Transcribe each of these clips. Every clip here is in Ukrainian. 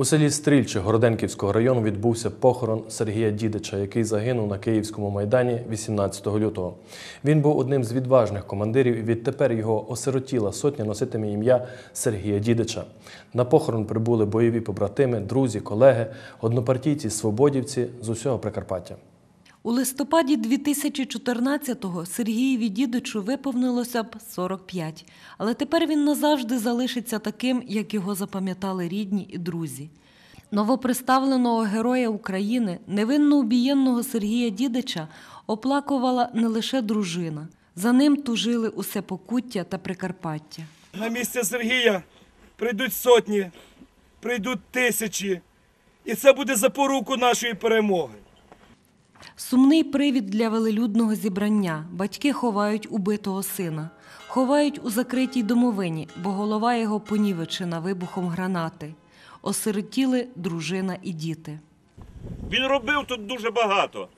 У селі Стрільче Городенківського району відбувся похорон Сергія Дідича, який загинув на Київському майдані 18 лютого. Він був одним з відважних командирів, і відтепер його осиротіла сотня носитиме ім'я Сергія Дідича. На похорон прибули бойові побратими, друзі, колеги, однопартійці, свободівці з усього Прикарпаття. У листопаді 2014-го Сергієві Дідичу виповнилося б 45, але тепер він назавжди залишиться таким, як його запам'ятали рідні і друзі. Новоприставленого героя України, невинно убієнного Сергія Дідича, оплакувала не лише дружина. За ним тужили усе Покуття та Прикарпаття. На місце Сергія прийдуть сотні, прийдуть тисячі. І це буде запоруку нашої перемоги. Сумний привід для велелюдного зібрання. Батьки ховають убитого сина. Ховають у закритій домовині, бо голова його понівечена вибухом гранати. Осиротіли дружина і діти. Він робив тут дуже багато.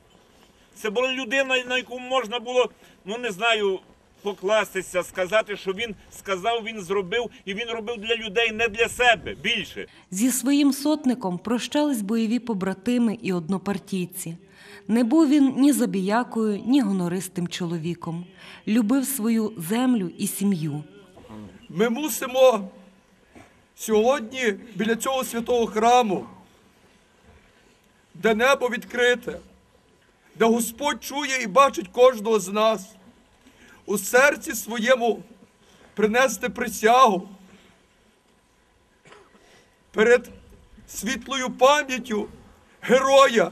Це була людина, на яку можна було, ну не знаю, покластися, сказати, що він сказав, він зробив, і він робив для людей, не для себе більше. Зі своїм сотником прощались бойові побратими і однопартійці. Не був він ні забіякою, ні гонористим чоловіком. Любив свою землю і сім'ю. Ми мусимо сьогодні біля цього святого храму, де небо відкрите, де Господь чує і бачить кожного з нас, у серці своєму принести присягу перед світлою пам'яттю героя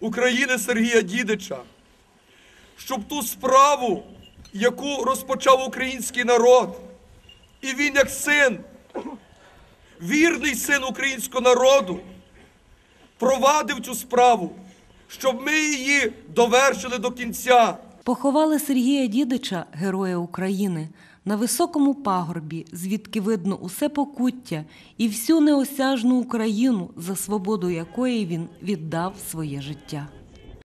України Сергія Дідича, щоб ту справу, яку розпочав український народ, і він як син, вірний син українського народу, провадив цю справу, щоб ми її довершили до кінця. Поховали Сергія Дідича, героя України, на високому пагорбі, звідки видно усе покуття і всю неосяжну Україну, за свободу якої він віддав своє життя.